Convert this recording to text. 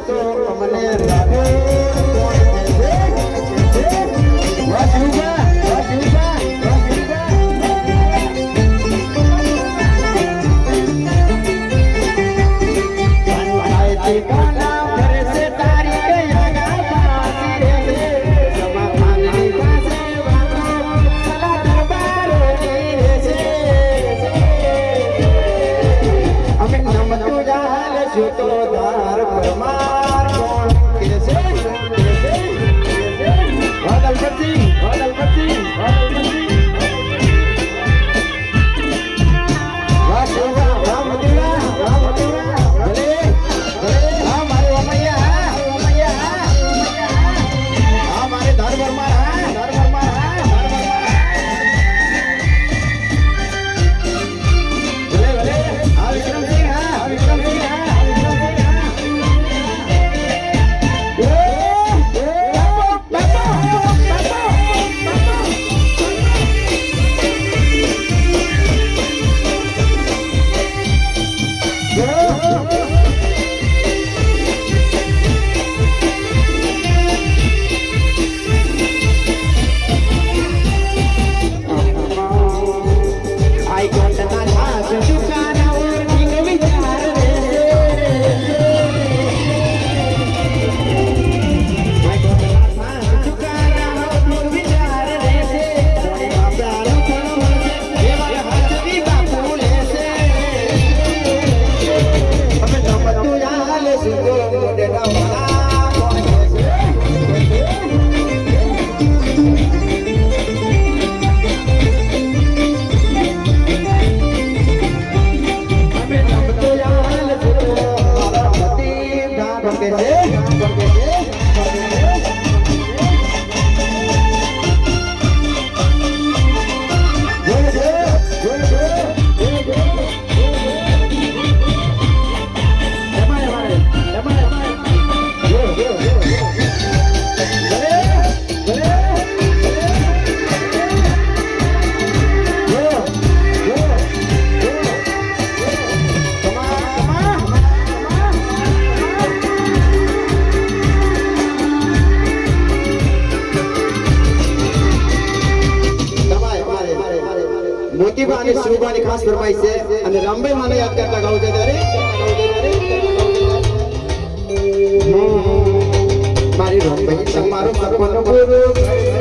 Cristo. મોતીબા અને શિવબાની ખાસ ફરમાઈ છે. અને રામભાઈ માને યાદ કરતા ગાઉ છે ત્યારે. મારી રામભાઈ તમારો ભગવાન ગુરુ